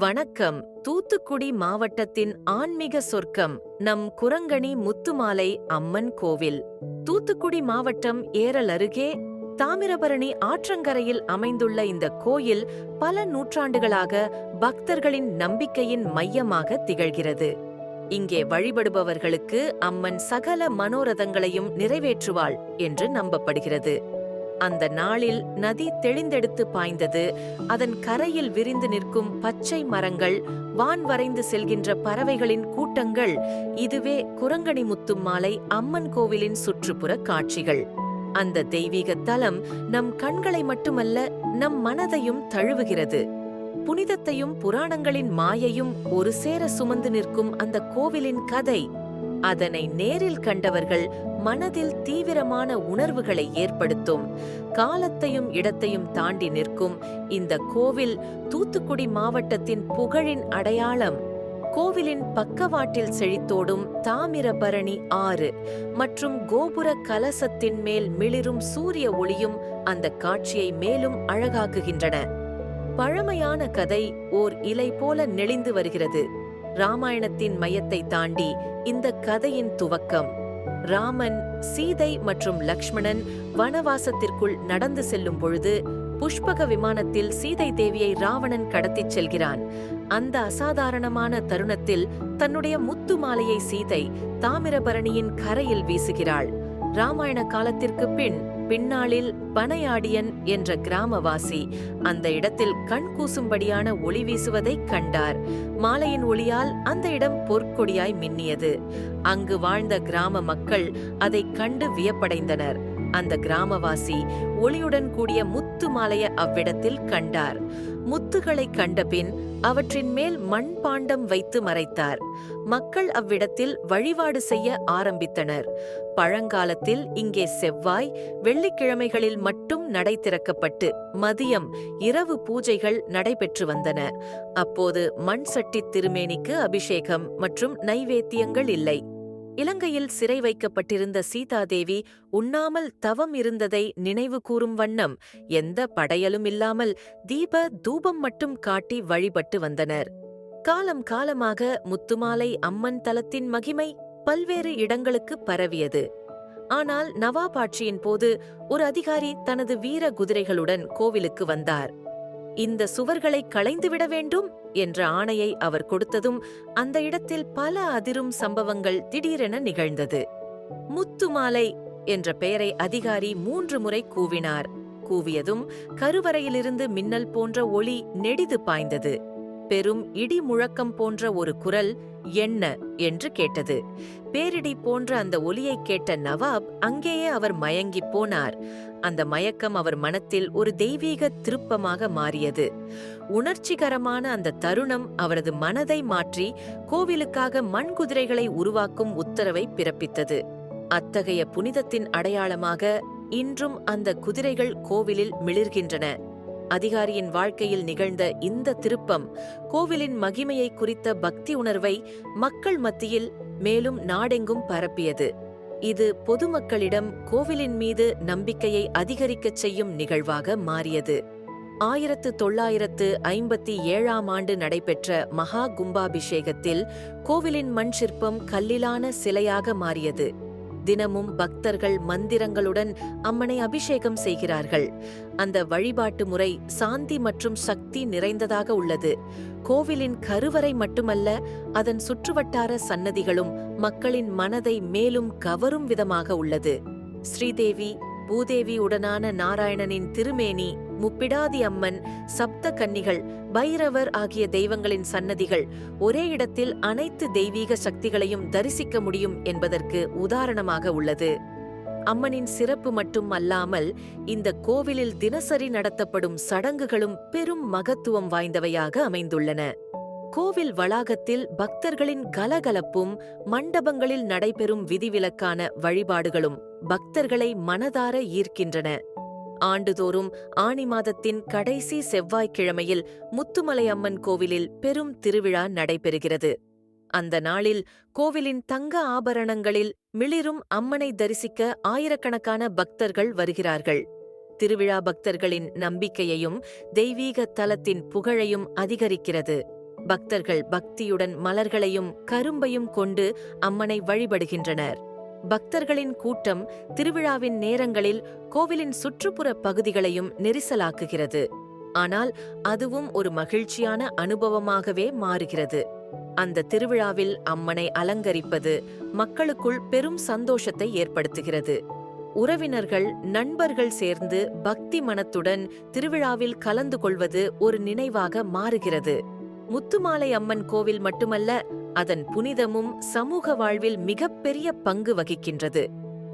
வணக்கம். தூத்துக்குடி மாவட்டத்தின் ஆன்மீக சொர்க்கம் நம் குரங்கணி முத்துமாலை அம்மன் கோவில். தூத்துக்குடி மாவட்டம் ஏரல் அருகே தாமிரபரணி ஆற்றங்கரையில் அமைந்துள்ள இந்த கோயில் பல நூற்றாண்டுகளாக பக்தர்களின் நம்பிக்கையின் மையமாக திகழ்கிறது. இங்கே வழிபடுபவர்களுக்கு அம்மன் சகல மனோரதங்களையும் நிறைவேற்றுவாள் என்று நம்பப்படுகிறது. அந்த நாளில் நதி தெளிந்தெடுத்து பாய்ந்தது. அதன் கரையில் விரிந்து நிற்கும் பச்சை மரங்கள் வான் வரைந்து செல்கின்ற பறவைகளின் கூட்டங்கள் இதுவே குரங்கணி முத்தும் மாலை அம்மன் கோவிலின் சுற்றுப்புற காட்சிகள். அந்த தெய்வீக தலம் நம் கண்களை மட்டுமல்ல நம் மனதையும் தழுவுகிறது. புனிதத்தையும் புராணங்களின் மாயையும் ஒரு சேர சுமந்து நிற்கும் அந்த கோவிலின் கதை. அதனை நேரில் கண்டவர்கள் மனதில் தீவிரமான உணர்வுகளை ஏற்படுத்தும். காலத்தையும் இடத்தையும் தாண்டி நிற்கும் இந்த கோவில் தூத்துக்குடி மாவட்டத்தின் புகழின் அடையாளம். கோவிலின் பக்கவாட்டில் செழித்தோடும் தாமிரபரணி ஆறு மற்றும் கோபுர கலசத்தின் மேல் மிளிரும் சூரிய ஒளியும் அந்த காட்சியை மேலும் அழகாக்குகின்றன. பழமையான கதை ஓர் இலை போல நெளிந்து வருகிறது. ராமாயணத்தின் மையத்தை தாண்டி இந்த கதையின் துவக்கம். ராமன் சீதை மற்றும் லக்ஷ்மணன் வனவாசத்திற்குள் நடந்து செல்லும் பொழுது புஷ்பக விமானத்தில் சீதை தேவியை ராவணன் கடத்திச் செல்கிறான். அந்த அசாதாரணமான தருணத்தில் தன்னுடைய முத்து மாலையை சீதை தாமிரபரணியின் கரையில் வீசுகிறாள். ராமாயண காலத்திற்கு பின் பின்னாளில் பனையாடியன் என்ற கிராமவாசி. அந்த இடத்தில் கண் கூசும்படியான ஒளி வீசுவதைக் கண்டார். மாலையின் ஒளியால் அந்த இடம் பொற்கொடியாய் மின்னியது. அங்கு வாழ்ந்த கிராம மக்கள் அதைக் கண்டு வியப்படைந்தனர். அந்த கிராமவாசி ஒளியுடன் கூடிய முத்து மாலைய அவ்விடத்தில் கண்டார். முத்துகளைக் கண்டபின் அவற்றின் மேல் மண் பாண்டம் வைத்து மறைத்தார். மக்கள் அவ்விடத்தில் வழிபாடு செய்ய ஆரம்பித்தனர். பழங்காலத்தில் இங்கே செவ்வாய் வெள்ளிக்கிழமைகளில் மட்டும் நடை திறக்கப்பட்டு மதியம் இரவு பூஜைகள் நடைபெற்று வந்தன. அப்போது மண் சட்டி திருமேனிக்கு அபிஷேகம் மற்றும் நைவேத்தியங்கள் இல்லை. இலங்கையில் சிறை வைக்கப்பட்டிருந்த சீதாதேவி உண்ணாமல் தவம் இருந்ததை நினைவு கூறும் வண்ணம் எந்த படையலும் இல்லாமல் தீப தூபம் மட்டும் காட்டி வழிபட்டு வந்தனர். காலம் காலமாக முத்துமாலை அம்மன் தலத்தின் மகிமை பல்வேறு இடங்களுக்கு பரவியது. ஆனால் நவாப் ஆட்சியின் போது ஒரு அதிகாரி தனது வீர குதிரைகளுடன் கோவிலுக்கு வந்தார். இந்த சுவர்களை களைந்துவிட வேண்டும் என்ற ஆணையை அவர் கொடுத்ததும் அந்த இடத்தில் பல அதிரும் சம்பவங்கள் திடீரென நிகழ்ந்தது. முத்துமாலை என்ற பெயரை அதிகாரி மூன்று முறை கூவினார். கூவியதும் கருவறையிலிருந்து மின்னல் போன்ற ஒளி நெடிது பாய்ந்தது. பெரும் இடி முழக்கம் போன்ற ஒரு குரல் என்ன என்று கேட்டது. பேரிடி போன்ற அந்த ஒலியை கேட்ட நவாப் அங்கேயே அவர் மயங்கிப் போனார். அந்த மயக்கம் அவர் மனத்தில் ஒரு தெய்வீக திருப்பமாக மாறியது. உணர்ச்சிகரமான அந்த தருணம் அவரது மனதை மாற்றி கோவிலுக்காக மண் குதிரைகளை உருவாக்கும் உத்தரவை பிறப்பித்தது. அத்தகைய புனிதத்தின் அடையாளமாக இன்றும் அந்த குதிரைகள் கோவிலில் மிளிர்கின்றன. அதிகாரியின் வாழ்க்கையில் நிகழ்ந்த இந்த திருப்பம் கோவிலின் மகிமையை குறித்த பக்தி உணர்வை மக்கள் மத்தியில் மேலும் நாடெங்கும் பரப்பியது. இது பொதுமக்களிடம் கோவிலின் மீது நம்பிக்கையை அதிகரிக்கச் செய்யும் நிகழ்வாக மாறியது. ஆயிரத்து தொள்ளாயிரத்து ஐம்பத்தி ஏழாம் ஆண்டு நடைபெற்ற மகா கும்பாபிஷேகத்தில் கோவிலின் மண் சிற்பம் கல்லிலான சிலையாக மாறியது. தினமும் பக்தர்கள் மந்திரங்களுடன் அம்மனை அபிஷேகம் செய்கிறார்கள். அந்த வழிபாட்டு முறை சாந்தி மற்றும் சக்தி நிறைந்ததாக உள்ளது. கோவிலின் கருவறை மட்டுமல்ல அதன் சுற்றுவட்டார சன்னதிகளும் மக்களின் மனதை மேலும் கவரும் விதமாக உள்ளது. ஸ்ரீதேவி பூதேவி உடனான நாராயணனின் திருமேனி முப்பிடாதி அம்மன் சப்த கன்னிகள் பைரவர் ஆகிய தெய்வங்களின் சன்னதிகள் ஒரே இடத்தில் அனைத்து தெய்வீக சக்திகளையும் தரிசிக்க முடியும் என்பதற்கு உதாரணமாக உள்ளது. அம்மனின் சிறப்பு மட்டும் அல்லாமல் இந்த கோவிலில் தினசரி நடத்தப்படும் சடங்குகளும் பெரும் மகத்துவம் வாய்ந்தவையாக அமைந்துள்ளன. கோவில் வளாகத்தில் பக்தர்களின் கலகலப்பும் மண்டபங்களில் நடைபெறும் விதிவிலக்கான வழிபாடுகளும் பக்தர்களை மனதார ஈர்க்கின்றன. ஆண்டுதோறும் ஆனி மாதத்தின் கடைசி செவ்வாய்க்கிழமையில் முத்துமலை அம்மன் கோவிலில் பெரும் திருவிழா நடைபெறுகிறது. அந்த நாளில் கோவிலின் தங்க ஆபரணங்களில் மிளிரும் அம்மனை தரிசிக்க ஆயிரக்கணக்கான பக்தர்கள் வருகிறார்கள். திருவிழா பக்தர்களின் நம்பிக்கையையும் தெய்வீக தலத்தின் புகழையும் அதிகரிக்கிறது. பக்தர்கள் பக்தியுடன் மலர்களையும் கரும்பையும் கொண்டு அம்மனை வழிபடுகின்றனர். பக்தர்களின் கூட்டம் திருவிழாவின் நேரங்களில் கோவிலின் சுற்றுப்புற பகுதிகளையும் நெரிசலாக்குகிறது. ஆனால் அதுவும் ஒரு மகிழ்ச்சியான அனுபவமாகவே மாறுகிறது. அந்த திருவிழாவில் அம்மனை அலங்கரிப்பது மக்களுக்குள் பெரும் சந்தோஷத்தை ஏற்படுத்துகிறது. உறவினர்கள் நண்பர்கள் சேர்ந்து பக்தி மனத்துடன் திருவிழாவில் கலந்து கொள்வது ஒரு நினைவாக மாறுகிறது. முத்துமாலை அம்மன் கோவில் மட்டுமல்ல அதன் புனிதமும் சமூக வாழ்வில் மிகப்பெரிய பங்கு வகிக்கின்றது.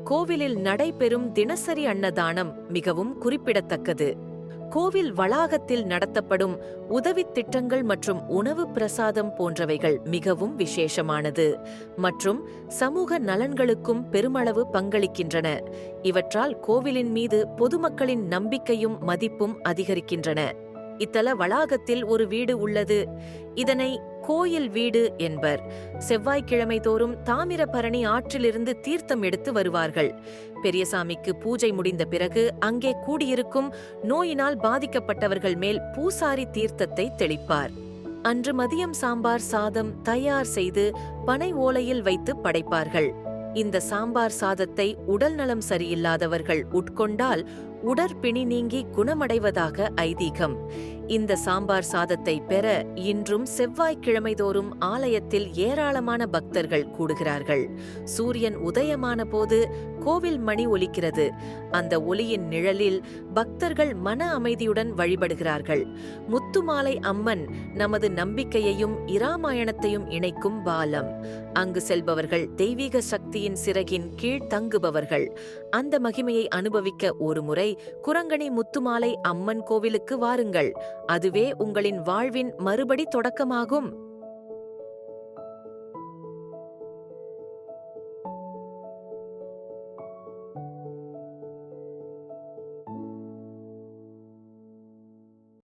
கோவிலில் நடைபெறும் தினசரி அன்னதானம் மிகவும் குறிப்பிடத்தக்கது. கோவில் வளாகத்தில் நடத்தப்படும் உதவித் திட்டங்கள் மற்றும் உணவு பிரசாதம் போன்றவைகள் மிகவும் விசேஷமானது. மற்றும் சமூக நலன்களுக்கும் பெருமளவு பங்களிக்கின்றன. இவற்றால் கோவிலின் மீது பொதுமக்களின் நம்பிக்கையும் மதிப்பும் அதிகரிக்கின்றன. இத்தல வளாகத்தில் ஒரு வீடு உள்ளது. இதனை கோயில் வீடு என்பர். செவ்வாய்க்கிழமை தோறும் தாமிரபரணி ஆற்றிலிருந்து தீர்த்தம் எடுத்து வருவார்கள். பெரியசாமிக்கு பூஜை முடிந்த பிறகு அங்கே கூடியிருக்கும் நோயினால் பாதிக்கப்பட்டவர்கள் மேல் பூசாரி தீர்த்தத்தை தெளிப்பார். அன்று மதியம் சாம்பார் சாதம் தயார் செய்து பனை ஓலையில் வைத்து படைப்பார்கள். இந்த சாம்பார் சாதத்தை உடல் நலம் சரியில்லாதவர்கள் உட்கொண்டால் உடற்பிணி நீங்கி குணமடைவதாக ஐதீகம். இந்த சாம்பார் சாதத்தை பெற இன்றும் செவ்வாய்க்கிழமைதோறும் ஆலயத்தில் ஏராளமான பக்தர்கள் கூடுகிறார்கள். சூரியன் உதயமான போது கோவில் மணி ஒலிக்கிறது. அந்த ஒலியின் நிழலில் பக்தர்கள் மன அமைதியுடன் வழிபடுகிறார்கள். முத்துமாலை அம்மன் நமது நம்பிக்கையையும் இராமாயணத்தையும் இணைக்கும் பாலம். அங்கு செல்பவர்கள் தெய்வீக சக்தியின் சிறகின் கீழ் தங்குபவர்கள். அந்த மகிமையை அனுபவிக்க ஒரு முறை குரங்கணி முத்துமாலை அம்மன் கோவிலுக்கு வாருங்கள். அதுவே உங்களின் வாழ்வின் மறுபடி தொடக்கமாகும்.